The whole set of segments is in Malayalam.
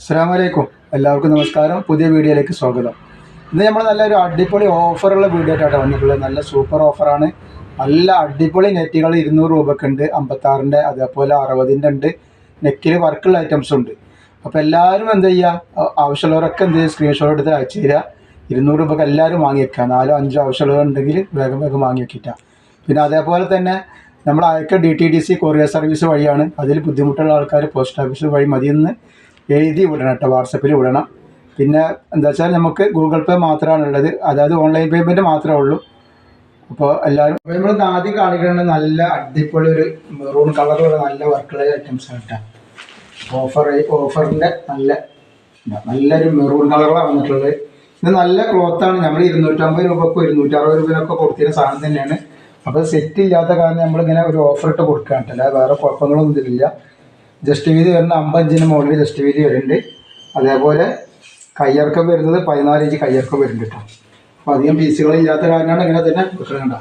അസ്സാം വലൈക്കും എല്ലാവർക്കും നമസ്കാരം. പുതിയ വീഡിയോയിലേക്ക് സ്വാഗതം. ഇന്ന് നമ്മൾ നല്ലൊരു അടിപൊളി ഓഫറുള്ള വീഡിയോ ആയിട്ടാണ് വന്നിട്ടുള്ളത്. നല്ല സൂപ്പർ ഓഫറാണ്. നല്ല അടിപൊളി നെറ്റുകൾ ഇരുന്നൂറ് രൂപയ്ക്ക് ഉണ്ട് അമ്പത്താറിന്റെ അതേപോലെ അറുപതിന്റെ ഉണ്ട്. നെക്കിൽ വർക്കുള്ള ഐറ്റംസ് ഉണ്ട്. അപ്പോൾ എല്ലാവരും എന്ത് ചെയ്യുക ആവശ്യമുള്ളവരൊക്കെ എന്ത് ചെയ്യുക സ്ക്രീൻഷോട്ട് എടുത്ത് അയച്ചു തരിക. ഇരുന്നൂറ് രൂപയ്ക്ക് എല്ലാവരും വാങ്ങി വെക്കുക. നാലോ അഞ്ചോ ആവശ്യമുള്ളവരുണ്ടെങ്കിൽ വേഗം വേഗം വാങ്ങി വെക്കിട്ട പിന്നെ അതേപോലെ തന്നെ നമ്മൾ അയക്ക D T D C courier service വഴിയാണ്. അതിൽ ബുദ്ധിമുട്ടുള്ള ആൾക്കാർ പോസ്റ്റ് ഓഫീസ് വഴി മതിയെന്ന് എഴുതി വിടണം കേട്ടോ വാട്സപ്പിൽ വിടണം. പിന്നെ എന്താ വെച്ചാൽ നമുക്ക് ഗൂഗിൾ പേ മാത്രമാണ് ഉള്ളത് അതായത് ഓൺലൈൻ പേയ്മെന്റ് മാത്രമേ ഉള്ളൂ. അപ്പോൾ എല്ലാവരും നമ്മൾ ആദ്യം കാണിക്കുന്നത് നല്ല അടിപൊളി ഒരു മെറൂൺ കളറുള്ള നല്ല വർക്കുള്ള ഐറ്റംസ് ആണ് കേട്ടോ. ഓഫർ ഓഫറിന്റെ നല്ല നല്ലൊരു മെറൂൺ കളറാണ് വന്നിട്ടുള്ളത്. ഇത് നല്ല ക്ലോത്താണ് നമ്മൾ ഇരുന്നൂറ്റമ്പത് രൂപക്കോ ഇരുന്നൂറ്ററുപത് രൂപയൊക്കെ കൊടുത്തിരുന്ന സാധനം തന്നെയാണ്. അപ്പോൾ സെറ്റ് ഇല്ലാത്ത കാരണം നമ്മളിങ്ങനെ ഒരു ഓഫർ ഇട്ട് കൊടുക്കാൻ കേട്ടോ. അല്ലാതെ വേറെ കുഴപ്പങ്ങളൊന്നും ഇതിലില്ല. ജസ്റ്റ് വീതി വരുന്ന അമ്പഞ്ചിന് മുകളിൽ ജസ്റ്റ് വീതി വരുന്നുണ്ട്. അതേപോലെ കയ്യിറക്കം വരുന്നത് പതിനാല് ഇഞ്ച് കയ്യിറക്കം വരുന്നുണ്ട് കേട്ടോ. അപ്പോൾ അധികം പീസുകളില്ലാത്ത കാരണമാണ് ഇങ്ങനെ തന്നെ വിൽക്കുന്നുണ്ട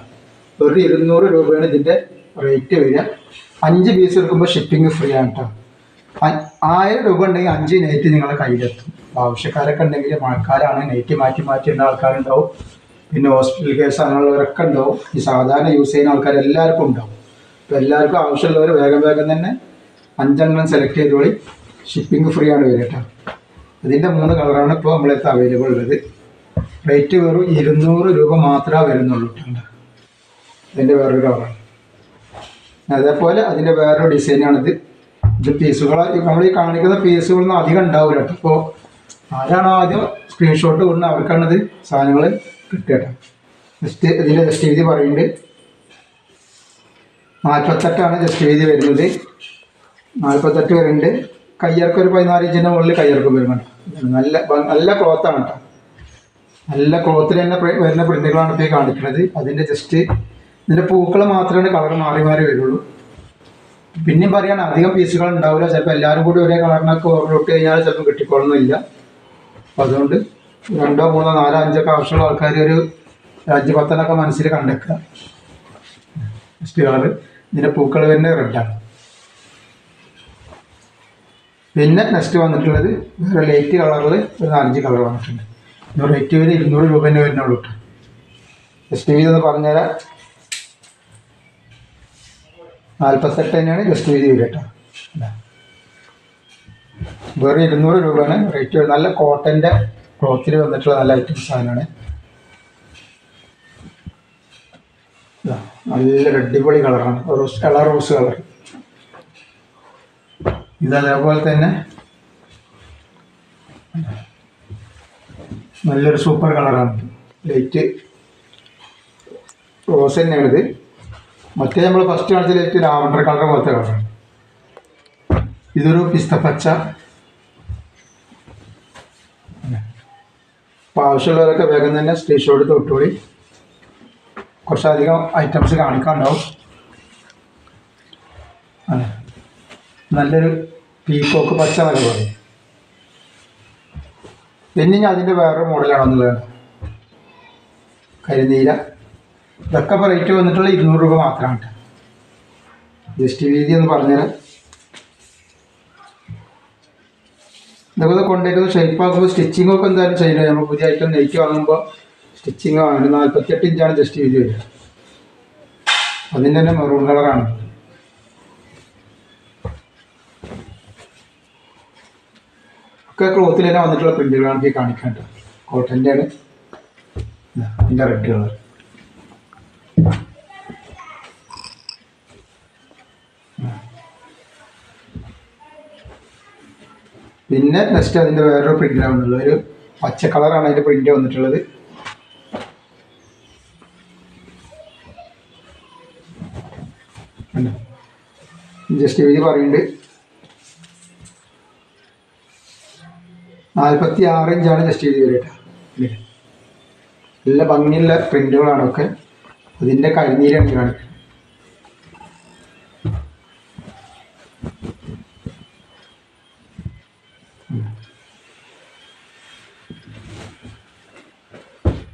ഒരു ഇരുന്നൂറ് രൂപയാണ് ഇതിന്റെ റേറ്റ് വരിക. അഞ്ച് പീസ് എടുക്കുമ്പോൾ ഷിപ്പിംഗ് ഫ്രീ ആണ് കേട്ടോ. ആയിരം രൂപ ഉണ്ടെങ്കിൽ അഞ്ച് നൈറ്റ് നിങ്ങളുടെ കയ്യിലെത്തും. ആവശ്യക്കാരൊക്കെ ഉണ്ടെങ്കിൽ മഴക്കാരാണ് നൈറ്റ് മാറ്റി മാറ്റി ഇടുന്ന ആൾക്കാരുണ്ടാവും. പിന്നെ ഹോസ്പിറ്റൽ കേസ് അങ്ങനെയുള്ളവരൊക്കെ ഉണ്ടാവും. ഈ സാധാരണ യൂസ് ചെയ്യുന്ന ആൾക്കാർ എല്ലാവർക്കും ഉണ്ടാവും. അപ്പോൾ എല്ലാവർക്കും ആവശ്യമുള്ളവർ വേഗം വേഗം തന്നെ അഞ്ചെണ്ണം സെലക്ട് ചെയ്തോളി. ഷിപ്പിംഗ് ഫ്രീ ആണ് വരിക കേട്ടോ മൂന്ന് കളറാണ് ഇപ്പോൾ നമ്മളടുത്ത് അവൈലബിൾ ഉള്ളത്. റേറ്റ് വെറും ഇരുന്നൂറ് രൂപ മാത്രമേ വരുന്നുള്ളൂ കേട്ടോ വേറൊരു കളറാണ് അതേപോലെ അതിന്റെ വേറൊരു ഡിസൈനാണിത് ഇത് പീസുകൾ നമ്മൾ ഈ കാണിക്കുന്ന പീസുകളൊന്നും അധികം ഉണ്ടാവില്ല കേട്ടോ അപ്പോൾ ആരാണോ ആദ്യം സ്ക്രീൻഷോട്ട് കൊടുക്കുന്നത് അവർക്കാണിത് സാധനങ്ങൾ കിട്ടുക കേട്ടോ ജസ്റ്റ് ഇതിന്റെ ജസ്റ്റ് വീതി പറയുന്നുണ്ട്. നാൽപ്പത്തെട്ടാണ് ജസ്റ്റ് വീതി വരുന്നത്. നാൽപ്പത്തെട്ട് പേരുണ്ട്. കയ്യിറക്കം ഒരു പതിനാല് ഇഞ്ചിന്റെ മുകളിൽ കയ്യിറക്കം വരുന്നുണ്ട്. നല്ല നല്ല ക്ലോത്താണ് നല്ല ക്ലോത്തിൽ തന്നെ വരുന്ന പ്രിന്റുകളാണ് ഇപ്പോൾ കാണിക്കുന്നത് അതിന്റെ ജസ്റ്റ് ഇതിന്റെ പൂക്കൾ മാത്രമേ കളർ മാറി മാറി വരുള്ളൂ. പിന്നെയും പറയാണ് അധികം പീസുകൾ ഉണ്ടാവില്ല. ചിലപ്പോൾ എല്ലാവരും കൂടി ഒരേ കളറിനൊക്കെ ഓർഡർ കഴിഞ്ഞാൽ ചിലപ്പോൾ കിട്ടിക്കൊള്ളുന്നില്ല അപ്പം അതുകൊണ്ട് രണ്ടോ മൂന്നോ നാലോ അഞ്ചൊക്കെ ആവശ്യമുള്ള ആൾക്കാർ ഒരു അഞ്ച് പത്തെണ്ണൊക്കെ മനസ്സിൽ കണ്ടെക്കുക നെക്സ്റ്റ് കളർ ഇതിന്റെ പൂക്കൾ വരുന്നത് റെഡാണ് പിന്നെ നെക്സ്റ്റ് വന്നിട്ടുള്ളത് വേറെ ലൈറ്റ് കളറിൽ ഒരു നാലഞ്ച് കളർ വന്നിട്ടുണ്ട്. ഇന്നൂറ് റേറ്റ് വരെ ഇരുന്നൂറ് രൂപ തന്നെ വരുന്നുള്ളൂ കേട്ടോ ജസ്റ്റ് വീതി എന്ന് പറഞ്ഞുതരാം. നാൽപ്പത്തെട്ട് തന്നെയാണ് ജസ്റ്റ് വീതി വരിക കേട്ടോ വേറെ ഇരുന്നൂറ് രൂപയാണ് റേറ്റ് നല്ല കോട്ടന്റെ ക്ലോത്തിൽ വന്നിട്ടുള്ള നല്ല ഐറ്റം സാധനമാണ്. നല്ല അടിപൊളി കളറാണ് റോസ് കളർ റോസ് കളർ ഇത് അതേപോലെ തന്നെ നല്ലൊരു സൂപ്പർ കളറാണ്. ലൈറ്റ് റോസ് തന്നെയാണിത് മറ്റേ നമ്മൾ ഫസ്റ്റ് കാണിച്ച ലൈറ്റ് ലാവണ്ടർ കളർ പോലത്തെ കളറാണ്. ഇതൊരു പിസ്ത പച്ച. ആവശ്യമുള്ളവരൊക്കെ വേഗം തന്നെ സ്ക്രീൻഷോട്ട് തൊട്ടുകൂടി കുറച്ചധികം ഐറ്റംസ് കാണിക്കാനുണ്ടാവും. നല്ലൊരു പീക്കോക്ക് പച്ച എന്നൊക്കെ പറയും. പിന്നെ ഞാൻ അതിന്റെ വേറെ മോഡലാണെന്നുള്ളതാണ് കരിനീല. ഇതൊക്കെ ഇപ്പോൾ റേറ്റ് വന്നിട്ടുള്ള ഇരുന്നൂറ് രൂപ മാത്രമാണ്. കേട്ടോ ജസ്റ്റ് വീതി എന്ന് പറഞ്ഞാൽ ഇതൊക്കെ കൊണ്ടുപോയിട്ട് ഷേപ്പാക്കുമ്പോൾ സ്റ്റിച്ചിങ് ഒക്കെ എന്തായാലും ചെയ്യുന്നത് നമ്മൾ പുതിയ ഐറ്റം നെയ്റ്റ് വാങ്ങുമ്പോൾ സ്റ്റിച്ചിങ് വാങ്ങുന്നത് നാൽപ്പത്തിയെട്ട് ഇഞ്ചാണ് ജസ്റ്റ് വീതി വരിക. അതിന്റെ തന്നെ മെറൂൺ കളറാണ് ഒക്കെ ക്ലോത്തിൽ തന്നെ വന്നിട്ടുള്ള പ്രിന്റുകളാണ് എനിക്ക് കാണിക്കേണ്ടത് കോട്ടന്റെ ആണ്. ഇതാ, ഇതിന്റെ റെഡ് കളർ പിന്നെ നെക്സ്റ്റ് അതിന്റെ വേറൊരു പ്രിന്റിലാണ് വന്നുള്ളത് ഒരു പച്ച കളറാണ് അതിന്റെ പ്രിന്റ് വന്നിട്ടുള്ളത്. ജസ്റ്റ് ഇത് പറയുന്നുണ്ട്. നാൽപ്പത്തി ആറ് ഇഞ്ചാണ് ജസ്റ്റ് ചെയ്ത് വരിക? നല്ല ഭംഗിയുള്ള പ്രിന്റുകളാണ് ഒക്കെ. അതിന്റെ കരിനീരാണ് കാണിക്കുന്നത്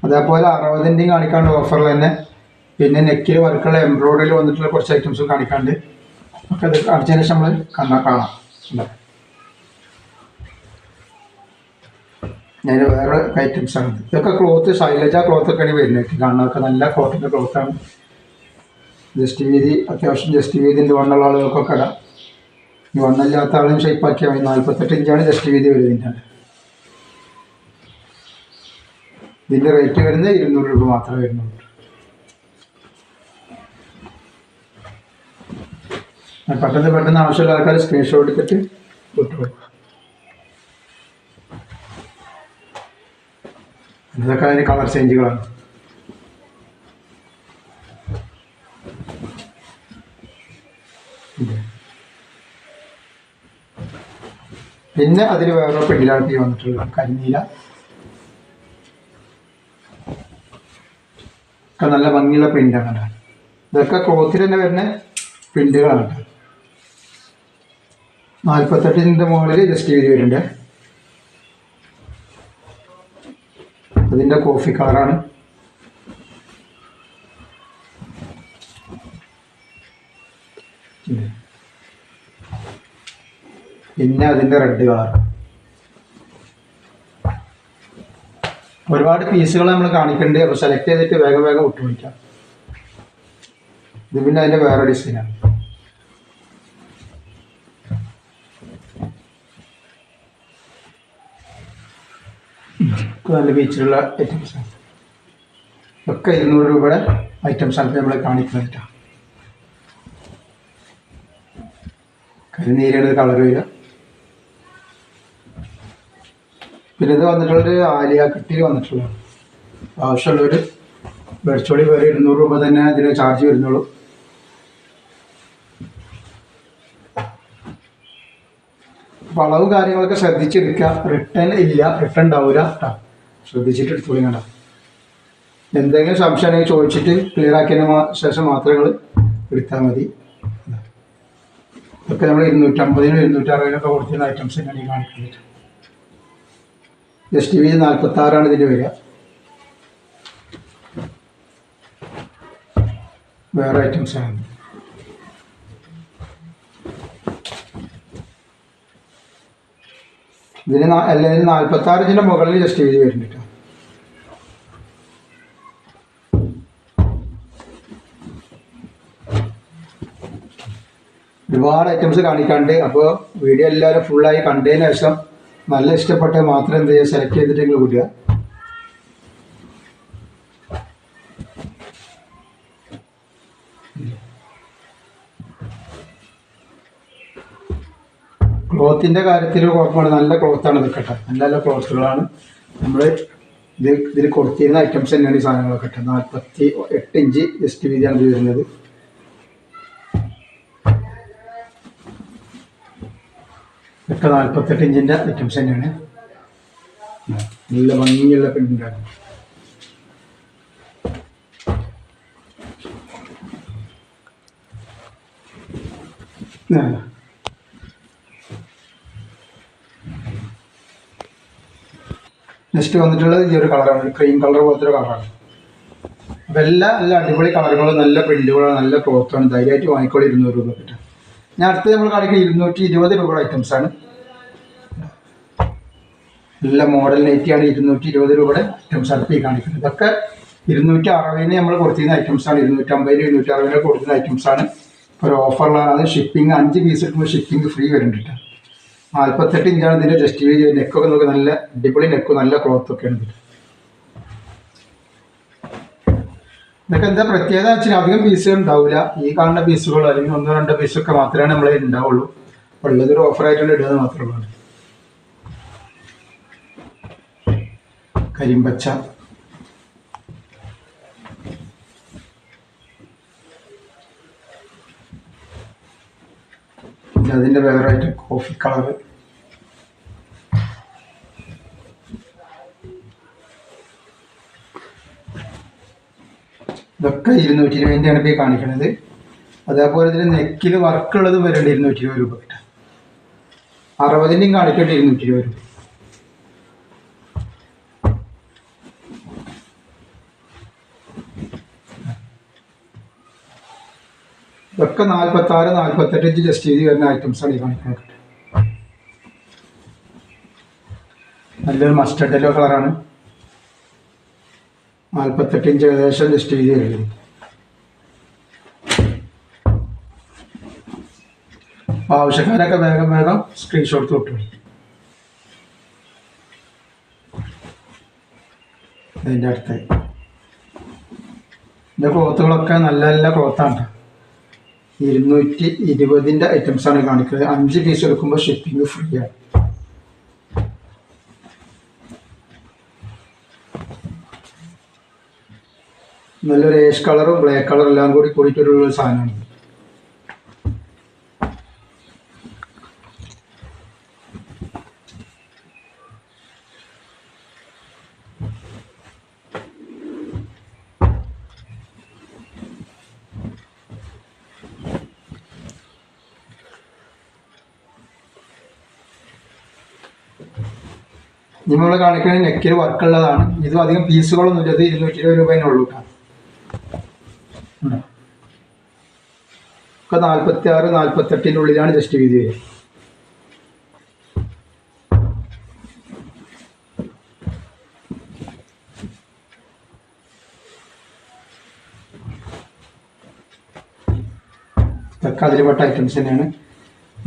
അതേപോലെ അറുപതിന്റെയും കാണിക്കാണ്ട് ഓഫറിൽ തന്നെ. പിന്നെ നെക്കിൽ വർക്കുള്ള എംബ്രോയിഡറിയിൽ വന്നിട്ടുള്ള കുറച്ച് ഐറ്റംസും കാണിക്കാണ്ട്. ഒക്കെ അത് കാണിച്ചതിന് ശേഷം നമ്മൾ കണ്ടാൽ കാണാം. ഉണ്ടോ ഞാൻ വേറെ ഐറ്റംസ് ആണ്. ഇതൊക്കെ ക്ലോത്ത് ശൈലജ ക്ലോത്ത് ഒക്കെയാണ് വരുന്നത്. കാണാനൊക്കെ നല്ല ക്ലോത്തിന്റെ ക്ലോത്താണ് ജസ്റ്റ് വീതി അത്യാവശ്യം ജസ്റ്റ് വീതിന്റെ വണ്ണുള്ള ആളുകൾക്കൊക്കെ ഇടാം. ഈ വണ്ണമില്ലാത്ത ആളും ഷേപ്പാക്കിയാൽ മതി. നാൽപ്പത്തെട്ട് ഇഞ്ചാണ് ജസ്റ്റ് വീതി വരുന്നതിന്റെ ഇതിന്റെ റേറ്റ് വരുന്നത് ഇരുന്നൂറ് രൂപ മാത്രമേ വരുന്നുള്ളൂ. പെട്ടെന്ന് പെട്ടെന്ന് ആവശ്യമുള്ള ആൾക്കാർ സ്ക്രീൻഷോട്ട് എടുത്തിട്ട് വിട്ടു ഇതൊക്കെ അതിന് കളർ ചേഞ്ചുകളാണ്. പിന്നെ അതിൽ വേറെ പെണ്ണിലാട്ടി വന്നിട്ടുള്ള കരിനീല ഒക്കെ നല്ല ഭംഗിയുള്ള പ്രിന്റാണ് കേട്ടോ. ഇതൊക്കെ ക്ലോത്തിൽ തന്നെ വരുന്ന പ്രിന്റുകളാണ് കേട്ടോ. നാൽപ്പത്തെട്ടിന്റെ മുകളിൽ ജസ്റ്റ് വീതി വരുന്നുണ്ട്. അതിന്റെ കോഫി കളറാണ്. പിന്നെ അതിന്റെ റെഡ് കളർ ഒരുപാട് പീസുകൾ നമ്മൾ കാണിക്കുന്നുണ്ട് അപ്പോൾ സെലക്ട് ചെയ്തിട്ട് വേഗം വേഗം ഒട്ടുമിക്കാം ഇത് പിന്നെ അതിന്റെ വേറെ ഡിസൈനാണ് നല്ല ബീച്ചിലുള്ള ഐറ്റംസ് ആണ് ഒക്കെ ഇരുന്നൂറ് രൂപയുടെ ഐറ്റംസ് ആണ് നമ്മൾ കാണിക്കുന്നത് കേട്ടോ കരിനീരാണ് കളർ വരിക പിന്നെ ഇത് വന്നിട്ടുള്ളൊരു ആലിയ കട്ടിയിൽ വന്നിട്ടുള്ളതാണ്. ആവശ്യമുള്ളൊരു വെളിച്ചോളി വരെ ഇരുന്നൂറ് രൂപ തന്നെ ഇതിന് ചാർജ് വരുന്നുള്ളൂ. അളവ് കാര്യങ്ങളൊക്കെ ശ്രദ്ധിച്ചെടുക്കുക റിട്ടേൺ ഇല്ല റിട്ടേൺ ഉണ്ടാവില്ല കേട്ടോ ശ്രദ്ധിച്ചിട്ട് എടുത്തോളി കേട്ടോ എന്തെങ്കിലും സംശയം ചോദിച്ചിട്ട് ക്ലിയർ ആക്കിയതിന് ശേഷം മാത്രം നിങ്ങൾ എടുത്താൽ മതി ഇതൊക്കെ നമ്മൾ ഇരുന്നൂറ്റമ്പതിനും ഇരുന്നൂറ്ററുപതിനൊക്കെ കൊടുത്തിരുന്ന ഐറ്റംസ് തന്നെയാണ് ഈ കാണിക്കുന്നത്. എസ് ടി വി നാൽപ്പത്തി ആറാണ് ഇതിന്റെ വരിക വേറെ ഐറ്റംസ് ഇതിന് അല്ല അല്ലെങ്കിൽ നാൽപ്പത്തി ആറ് ഇതിന്റെ മുകളിൽ ജസ്റ്റ് വീതി വരുന്നുണ്ട്. ഒരുപാട് ഐറ്റംസ് കാണിക്കാണ്ട് അപ്പോൾ വീഡിയോ എല്ലാവരും ഫുള്ളായി കണ്ടതിന് ശേഷം നല്ല ഇഷ്ടപ്പെട്ട മാത്രം എന്ത് ചെയ്യുക? സെലക്ട് ചെയ്തിട്ട് നിങ്ങൾ വിടുക ക്ലോത്തിന്റെ കാര്യത്തിൽ കുഴപ്പമാണ് നല്ല ക്ലോത്താണ് ഇതൊക്കെ നല്ല നല്ല ക്ലോത്തുകളാണ്. നമ്മൾ ഇത് ഇതിൽ കൊടുത്തിരുന്ന ഐറ്റംസ് തന്നെയാണ് ഈ സാധനങ്ങളൊക്കെ കേട്ടോ നാൽപ്പത്തി എട്ട് ഇഞ്ച് ജസ്റ്റ് വീതിയാണ് ഇത് വരുന്നത്. ഇതൊക്കെ നാൽപ്പത്തെട്ട് ഇഞ്ചിന്റെ ഐറ്റംസ് തന്നെയാണ്. നല്ല ഭംഗിയുള്ള പ്രിന്റാണ് നെക്സ്റ്റ് വന്നിട്ടുള്ളത് ഈ ഒരു കളറാണ് ക്രീം കളർ പോലത്തെ ഒരു കളറാണ് അപ്പം എല്ലാ നല്ല അടിപൊളി കളറുകളും നല്ല പ്രിന്റുകളും നല്ല ക്ലോത്താണ് ധൈര്യമായിട്ട് വാങ്ങിക്കോളി ഇരുന്നൂറ് രൂപ കിട്ടും ഞാൻ അടുത്ത് നമ്മൾ കാണിക്കുന്ന ഇരുന്നൂറ്റി ഇരുപത് രൂപയുടെ ഐറ്റംസ് ആണ്. നല്ല മോഡൽ നൈറ്റിയാണ് ഇരുന്നൂറ്റി ഇരുപത് രൂപയുടെ ഐറ്റംസ് ഈ കാണിക്കുന്നത്. ഇതൊക്കെ ഇരുന്നൂറ്റി അറുപതിന് നമ്മൾ കൊടുത്തിരുന്ന ഐറ്റംസ് ആണ്. ഇരുന്നൂറ്റമ്പതിന് ഇരുന്നൂറ്റി അറുപതിന് കൊടുക്കുന്ന ഐറ്റംസ് ആണ് ഒരു ഓഫറിലാണ് അത് ഷിപ്പിംഗ് അഞ്ച് പീസ് എടുക്കുമ്പോൾ ഷിപ്പിംഗ് ഫ്രീ വരുന്നുണ്ട് നാൽപ്പത്തെട്ട് ഇഞ്ചാണ് ഇതിന്റെ ജസ്റ്റ് വീതി. നെക്കൊക്കെ നോക്കി നല്ല അടിപൊളി നെക്ക് നല്ല ക്ലോത്ത് ഒക്കെ ഉണ്ട്. ഇതൊക്കെ എന്താ പ്രത്യേകത വെച്ചാൽ അധികം പീസുകൾ ഉണ്ടാവില്ല ഈ കാണുന്ന പീസുകളോ അല്ലെങ്കിൽ ഒന്നോ രണ്ടോ പീസൊക്കെ മാത്രമേ നമ്മളെ ഉണ്ടാവുള്ളൂ. ഉള്ളതൊരു ഓഫറായിട്ടാണ് ഇടുന്നത് മാത്രമേ ഉള്ളൂ കരിമ്പച്ച. പിന്നെ അതിന്റെ വേറായിട്ട് കോഫി കളറ് ഇതൊക്കെ ഇരുന്നൂറ്റി ഇരുപതിന്റെയാണ് ഇപ്പോൾ കാണിക്കുന്നത് അതേപോലെ ഇതിന് നെക്കിൽ വർക്കുള്ളത് വരേണ്ട ഇരുന്നൂറ്റി ഇരുപത് രൂപ. കിട്ടും അറുപതിന്റെയും കാണിക്കേണ്ട ഇരുന്നൂറ്റി ഇരുപത് രൂപ. ഇതൊക്കെ നാൽപ്പത്തി ആറ് നാൽപ്പത്തെട്ട് ഇഞ്ച് ജസ്റ്റ് ചെയ്ത് വരുന്ന ഐറ്റംസാണ് ഈ കാണിക്കുന്നത് നല്ലൊരു മസ്റ്റർഡ് യെല്ലോ കളറാണ് നാൽപ്പത്തെട്ട് ഇഞ്ച് ഏകദേശം ജസ്റ്റ് ചെയ്ത് വരുന്നത് ആവശ്യക്കാരൊക്കെ വേഗം വേഗം സ്ക്രീൻഷോട്ട് തൊട്ടു അതിന്റെ അടുത്ത്. ഇതിന്റെ ക്ലോത്തുകളൊക്കെ നല്ല നല്ല ക്ലോത്താണ് ട്ടോ. ഇരുന്നൂറ്റി ഇരുപതിന്റെ ആണ് കാണിക്കുന്നത്. അഞ്ച് പീസ് എടുക്കുമ്പോൾ ഷിപ്പിംഗ് ഫ്രീ ആണ്. നല്ലൊരു ഏഷ് കളറും ബ്ലാക്ക് കളറും എല്ലാം കൂടി കൂടിയിട്ടൊരു സാധനമാണ്. നമ്മൾ കാണിക്കുന്ന നെക്കിൽ വർക്കുള്ളതാണ്. ഇതും അധികം പീസുകളൊന്നും ഇല്ല. ഇത് ഇരുന്നൂറ്റി ഇരുപത് രൂപേനെ ഉള്ളൂ? ഒക്കെ നാൽപ്പത്തി ആറ് നാൽപ്പത്തെട്ടിന്റെ ഉള്ളിലാണ് ജസ്റ്റ് വീതി വരിക. ഇതൊക്കെ അതിൽപ്പെട്ട ഐറ്റംസ് തന്നെയാണ്.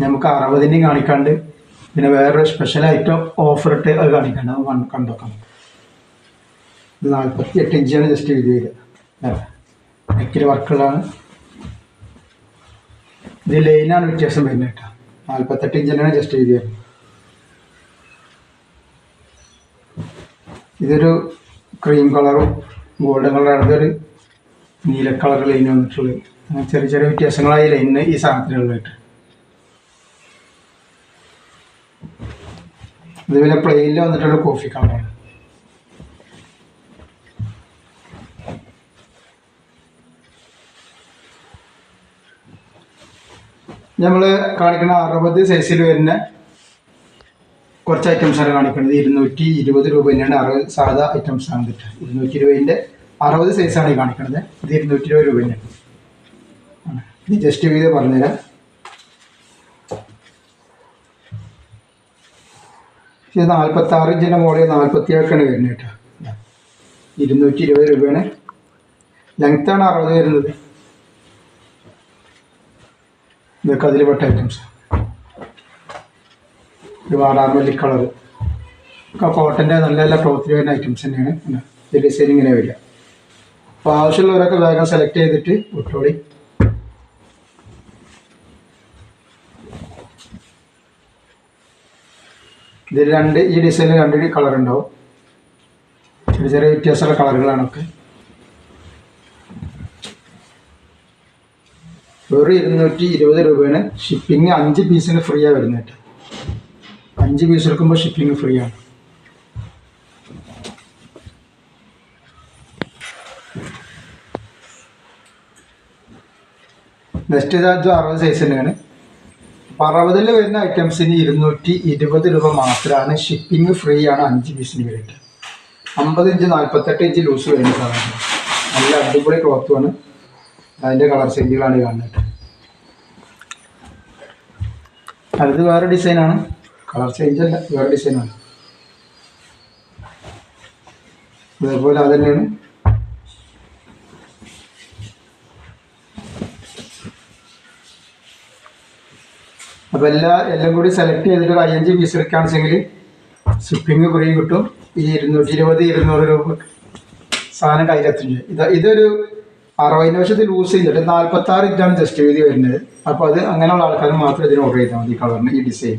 നമുക്ക് അറുപതിന്റെയും കാണിക്കാണ്ട് പിന്നെ വേറൊരു സ്പെഷ്യൽ ഐറ്റം ഓഫർ ഇട്ട് അത് കാണിക്കണം. അത് കണ്ട് കണ്ടോക്കാം ഇത് നാൽപ്പത്തി എട്ട് ഇഞ്ചാണ് ജസ്റ്റ് വീതി വരിക നെക്കിൽ വർക്കുള്ളതാണ് ഇത് ലൈനാണ് വ്യത്യാസം വരുന്നത് കേട്ടോ. നാൽപ്പത്തെട്ട് ഇഞ്ചിനാണ് ജസ്റ്റ് വരുന്നത് ഇതൊരു ക്രീം കളറും ഗോൾഡൻ കളറാണ് ഇതൊരു നീല കളർ ലൈൻ വന്നിട്ടുള്ളത്. ചെറിയ ചെറിയ വ്യത്യാസങ്ങളായി ലൈനിന് ഈ സാധനത്തിനുള്ളതായിട്ട് പിന്നെ പ്ലെയിനിൽ വന്നിട്ടുള്ള കോഫി കളറാണ് നമ്മൾ കാണിക്കുന്ന അറുപത് സൈസിൽ വരുന്ന കുറച്ച് ഐറ്റംസാണ് കാണിക്കുന്നത് ഇരുന്നൂറ്റി ഇരുപത് രൂപ തന്നെയാണ് അറുപത് സാധാ ഐറ്റംസ് ആണ് കിട്ടുക ഇരുന്നൂറ്റി ഇരുപതിന്റെ അറുപത് സൈസാണ് ഈ കാണിക്കുന്നത് ഇത് ഇരുന്നൂറ്റി ഇരുപത് രൂപ തന്നെയാണ് ആണ്. ഇത് ജസ്റ്റ് ചെയ്ത് പറഞ്ഞുതരാം. ഇത് നാൽപ്പത്തി ആറ് ഇഞ്ചിന്റെ നാൽപ്പത്തി ഏഴൊക്കെയാണ് വരുന്നത് കേട്ടോ. ഇരുന്നൂറ്റി ഇരുപത് രൂപയാണ് ലെങ്ത്താണ് അറുപത് വരുന്നത്. ഇതൊക്കെ അതിൽ പെട്ട ഐറ്റംസ് ഒരു വാടാമല്ലി കളർ ഒക്കെ കോട്ടന്റെ നല്ല നല്ല ക്ലോത്തിൽ വരുന്ന ഐറ്റംസ് തന്നെയാണ്. ഇതിൽ ഡിസൈൻ ഇങ്ങനെ വരിക. അപ്പോൾ ആവശ്യമുള്ളവരൊക്കെ വേഗം സെലക്ട് ചെയ്തിട്ട് വിട്ടോളി ഇതിൽ രണ്ട് ഈ ഡിസൈനിൽ രണ്ട് കളർ ഉണ്ടാവും ചെറിയ ചെറിയ വ്യത്യാസമുള്ള കളറുകളാണൊക്കെ വെറും ഇരുന്നൂറ്റി ഇരുപത് രൂപയാണ്. ഷിപ്പിംഗ് അഞ്ച് പീസിന് ഫ്രീ ആണ് വരുന്നത് അഞ്ച് പീസ് എടുക്കുമ്പോൾ ഷിപ്പിംഗ് ഫ്രീ ആണ്. നെക്സ്റ്റ് ഇത് അറുപത് സൈസ് തന്നെയാണ് അറുപതിൽ വരുന്ന ഐറ്റംസിന് ഇരുന്നൂറ്റി ഇരുപത് രൂപ മാത്രമാണ് ഷിപ്പിംഗ് ഫ്രീ ആണ് അഞ്ച് പീസിന് വേണ്ടിയിട്ട് അമ്പത് ഇഞ്ച് നാൽപ്പത്തെട്ട് ഇഞ്ച് ലൂസ് വരുന്ന സാധനം. നല്ല അടിപൊളി ക്ലോത്തുമാണ് അതിന്റെ കളർ ചേഞ്ചുകളാണ് കാണുന്നത്. അത് വേറെ ഡിസൈനാണ് കളർ ചേഞ്ച് അല്ല വേറെ ഡിസൈനാണ് അതേപോലെ അത് തന്നെയാണ്. അപ്പോൾ എല്ലാ എല്ലാം കൂടി സെലക്ട് ചെയ്തിട്ട് ഒരു അയ്യഞ്ച് പീസ് എടുക്കുകയാണെന്നുവെച്ചെങ്കിൽ ഷിപ്പിംഗ് കുറേ കിട്ടും. ഈ ഇരുന്നൂറ്റി ഇരുപത് ഇരുന്നൂറ് രൂപ സാധനം കയ്യിലെത്തും ഇത് ഇതൊരു അറുപതിന് വർഷത്തിൽ ലൂസ് ചെയ്തിട്ട് നാൽപ്പത്തി ആറ് ഇഞ്ചാണ് ജസ്റ്റ് വീതി വരുന്നത്. അപ്പോൾ അത് അങ്ങനെയുള്ള ആൾക്കാർ മാത്രം ഇതിന് ഓർഡർ ചെയ്താൽ മതി ഈ കളറിന് ഈ ഡിസൈൻ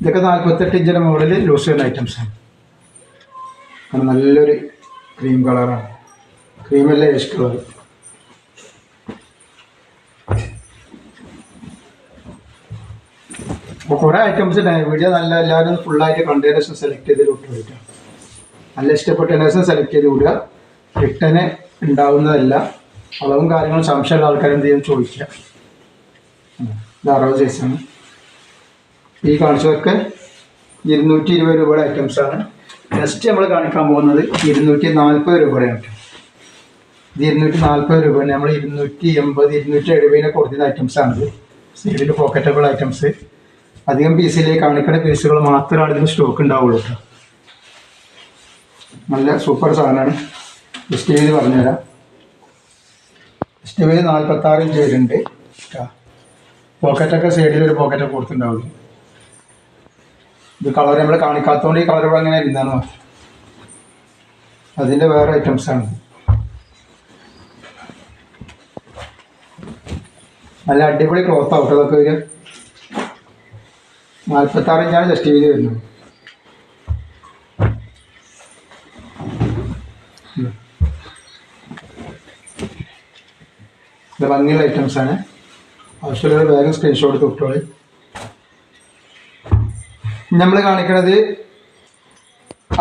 ഇതൊക്കെ നാൽപ്പത്തെട്ട് ഇഞ്ചിന്റെ മുകളിൽ ലൂസ് ചെയ്യുന്ന ഐറ്റംസാണ് കാരണം നല്ലൊരു ക്രീം കളറാണ് ക്രീമല്ല ഏഷ് കളർ അപ്പോൾ കുറേ ഐറ്റംസ് വീഡിയോ നല്ല എല്ലാവരും ഫുള്ളായിട്ട് കണ്ടതിന് ശേഷം സെലക്ട് ചെയ്ത് വിട്ടു പോയിട്ടാണ് നല്ല ഇഷ്ടപ്പെട്ടതിന് ശേഷം സെലക്ട് ചെയ്ത് വിടുക റിട്ടേൺ ഉണ്ടാവുന്നതല്ല അളവും കാര്യങ്ങളും സംശയമുള്ള ആൾക്കാർ എന്ത് ചെയ്യും ചോദിക്കുക. ഇത് അറുപത് സൈസാണ് ഈ കാണിച്ചതൊക്കെ ഇരുന്നൂറ്റി ഇരുപത് രൂപയുടെ ഐറ്റംസാണ് നെക്സ്റ്റ് നമ്മൾ കാണിക്കാൻ പോകുന്നത് ഇരുന്നൂറ്റി നാൽപ്പത് രൂപയുടെയാണ്. ഇത് ഇരുന്നൂറ്റി നാൽപ്പത് രൂപ നമ്മൾ ഇരുന്നൂറ്റി എൺപത് ഇരുന്നൂറ്റി എഴുപതിനൊക്കെ കൊടുക്കുന്ന ഐറ്റംസാണിത് സൈഡിൽ പോക്കറ്റബിൾ ഐറ്റംസ് അധികം പീസിലേക്ക് കാണിക്കണ പീസുകൾ മാത്രമാണ് ഇതിന് സ്റ്റോക്ക് ഉണ്ടാവുള്ളൂ നല്ല സൂപ്പർ സാധനമാണ് ലിസ്റ്റ് ചെയ്ത് പറഞ്ഞുതരാം. ലിസ്റ്റ് ചെയ്ത് നാൽപ്പത്താറ് ഇഞ്ച് വരുന്നുണ്ട് പോക്കറ്റൊക്കെ സൈഡിൽ ഒരു പോക്കറ്റൊക്കെ കൊടുത്തിട്ടുണ്ടാവില്ല ഇത് കളർ നമ്മൾ കാണിക്കാത്തതുകൊണ്ട് ഈ കളർ ഇവിടെ അങ്ങനെ ഇരുന്നാണ് മാത്രം അതിന്റെ വേറെ ഐറ്റംസ് ആണ്. നല്ല അടിപൊളി ക്ലോത്ത് ആവട്ടെ അതൊക്കെ വരിക നാൽപ്പത്താറ് ഇഞ്ചാണ് ജസ്റ്റ് ചെയ്ത് വരുന്നത് ഇത് ഭംഗിയുള്ള ഐറ്റംസ് ആണ്. ആവശ്യമുള്ള വേഗം സ്ക്രീൻഷോട്ട് തൊട്ടോളി നമ്മൾ കാണിക്കുന്നത്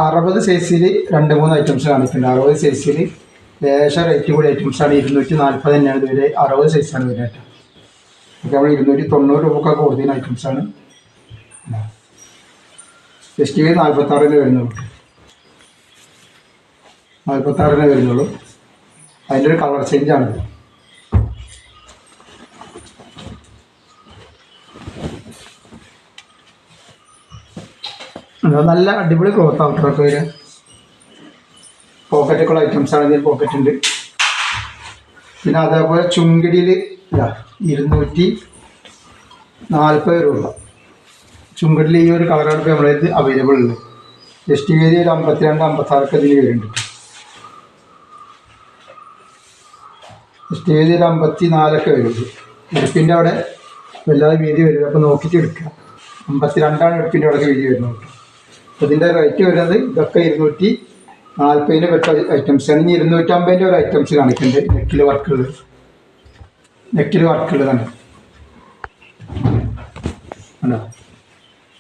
അറുപത് സൈസിൽ രണ്ട് മൂന്ന് ഐറ്റംസ് കാണിക്കുന്നുണ്ട്. അറുപത് സൈസിൽ ലേശ റേറ്റ് കൂടി ഐറ്റംസ് ആണ്. ഇരുന്നൂറ്റി നാൽപ്പത് തന്നെയാണ് ഇതുവരെ അറുപത് സൈസാണ് ഇതിനായിട്ട് നമ്മൾ ഇരുന്നൂറ്റി തൊണ്ണൂറ് രൂപക്കൊക്കെ കൊടുത്തിരുന്ന ഐറ്റംസ് ആണ് ടി വി നാൽപ്പത്താറിന് വരുന്നുള്ളൂ. നാൽപ്പത്താറിന് വരുന്നുള്ളൂ. അതിന്റെ ഒരു കളർ ചേഞ്ച് ആണ്. അത് നല്ല അടിപൊളി ക്ലോത്ത് ഔട്ടറൊക്കെ വരിക പോക്കറ്റൊക്കെയുള്ള ഐറ്റംസ് ആണ് ഇതിൽ പോക്കറ്റ് ഉണ്ട്. പിന്നെ അതേപോലെ ചുങ്കിടിയിൽ ഇരുന്നൂറ്റി നാൽപ്പത് രൂപ ചുങ്കടിൽ ഈ ഒരു കളറാണ് ഇപ്പോൾ നമ്മുടെ ഇത് അവൈലബിൾ ഉള്ളത് ജസ്റ്റ് വീതി ഒരു അമ്പത്തിരണ്ട് അമ്പത്താറൊക്കെ ഇതിൽ വരുന്നുണ്ട്. എസ് ടി വേദി ഒരു അമ്പത്തി നാലൊക്കെ വരുന്നത് എടുപ്പിന്റെ അവിടെ വല്ലാതെ വീതി വരില്ല. അപ്പോൾ നോക്കിയിട്ട് എടുക്കുക. അമ്പത്തിരണ്ടാണ് എടുപ്പിന്റെ അവിടെ വീതി വരുന്നത് കേട്ടോ. അപ്പോൾ ഇതിന്റെ റേറ്റ് വരുന്നത് ഇതൊക്കെ ഇരുന്നൂറ്റി നാൽപ്പതിന്റെ പറ്റ ഐറ്റംസ് ആണ്. ഇനി ഇരുന്നൂറ്റമ്പതിന്റെ ഒരു ഐറ്റംസ് കാണിക്കുന്നുണ്ട്. നെക്കിൽ വർക്കുള്ളത് നെക്കിൽ വർക്കുള്ളതാണ് കണ്ടോ?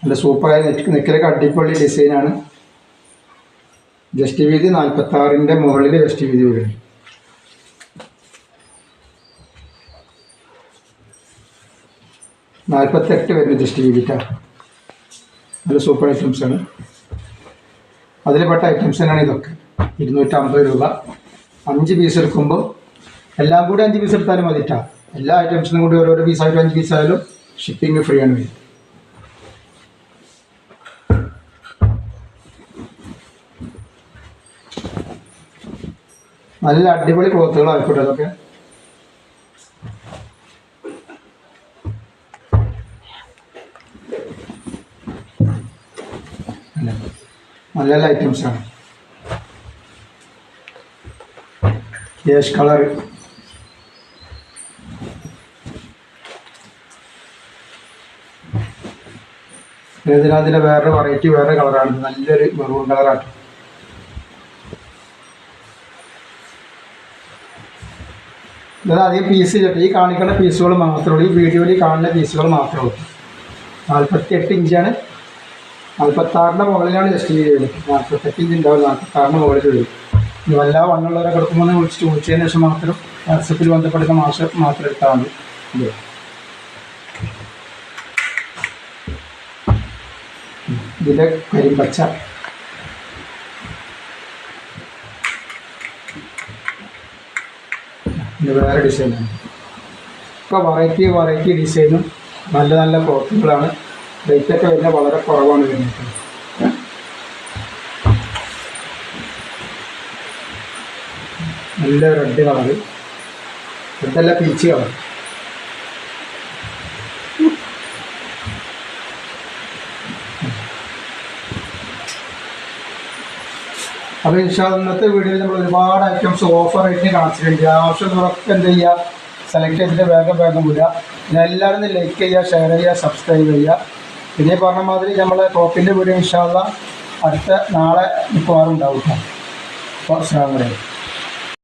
നല്ല സൂപ്പറായ നെറ്റ് നെക്കിലൊക്കെ അടിപൊളി ഡിസൈനാണ് ജസ്റ്റ് വീതി നാൽപ്പത്താറിന്റെ മുകളിൽ ജസ്റ്റ് വീതി വരും. നാൽപ്പത്തെട്ട് വരുന്ന ജസ്റ്റ് വീതിട്ടാ നല്ല സൂപ്പർ ഐറ്റംസ് ആണ്. അതിൽ പെട്ട ഐറ്റംസ് തന്നെയാണ് ഇതൊക്കെ. ഇരുന്നൂറ്റമ്പത് രൂപ. അഞ്ച് പീസ് എടുക്കുമ്പോൾ എല്ലാം കൂടി അഞ്ച് പീസ് എടുത്താലും മതിട്ടാ. എല്ലാ ഐറ്റംസിനും കൂടി ഓരോരോ പീസായാലും അഞ്ച് പീസ് ആയാലും ഷിപ്പിംഗ് ഫ്രീ ആണ്. വരും നല്ല അടിപൊളി ക്ലോത്തുകളായിക്കോട്ടെ അതൊക്കെ നല്ല നല്ല ഐറ്റംസ് ആണ്. യേഷ് കളർ ഇതിനകത്തിന്റെ വേറെ വെറൈറ്റി വേറെ കളറാണ്. നല്ലൊരു മെറൂൺ കളറാണ്. ഇത് അധികം പീസ് ഇല്ല ഈ കാണിക്കുന്ന പീസുകൾ മാത്രമേ ഉള്ളൂ. ഈ വീഡിയോയിൽ കാണുന്ന പീസുകൾ മാത്രമേ ഉള്ളൂ. നാൽപ്പത്തി എട്ട് ഇഞ്ചാണ് നാൽപ്പത്താറിന്റെ മുകളിലാണ് ജസ്റ്റ് ചെയ്യുന്നത് നാൽപ്പത്തെട്ട് ഇഞ്ച് ഉണ്ടാവും നാൽപ്പത്താറിന്റെ മുകളിൽ വരും ഇനി വല്ല വണ്ണുള്ളവരെ കൊടുക്കുമ്പോൾ വിളിച്ച് ചോദിച്ചതിന് ശേഷം മാത്രം വാട്സപ്പിൽ ബന്ധപ്പെടുന്ന മാസം മാത്രം എടുത്താൽ മതി. ഇത്. ഇതിന്റെ കരിമ്പച്ച. ഇത് വേറെ ഡിസൈനാണ് ഇപ്പോൾ വെറൈറ്റി വെറൈറ്റി ഡിസൈനും നല്ല നല്ല ക്ലോത്തുകളാണ് റേറ്റൊക്കെ വരുന്നത് വളരെ കുറവാണ് വരുന്നത് നല്ല റെഡ് കളർ റെഡല്ല പീച്ച് കളർ അപ്പോൾ ഇൻഷാ ഇന്നത്തെ വീഡിയോയിൽ നമ്മൾ ഒരുപാട് ഐറ്റംസ് ഓഫർ ആയിട്ട് കാണിച്ചിട്ടുണ്ട്. ആവശ്യമുള്ളവരൊക്കെ എന്ത് ചെയ്യുക സെലക്ട് ചെയ്തിട്ട് വേഗം വേഗം വിടുക പിന്നെ എല്ലാവരും ലൈക്ക് ചെയ്യുക ഷെയർ ചെയ്യുക സബ്സ്ക്രൈബ് ചെയ്യുക. പിന്നെ പറഞ്ഞ മാതിരി നമ്മളെ ടോപ്പിന്റെ വീഡിയോ ഇൻഷാല്ല അടുത്ത നാളെ മിക്കവാറും ഉണ്ടാവും അപ്പോൾ അസ്സാം വലൈക്കും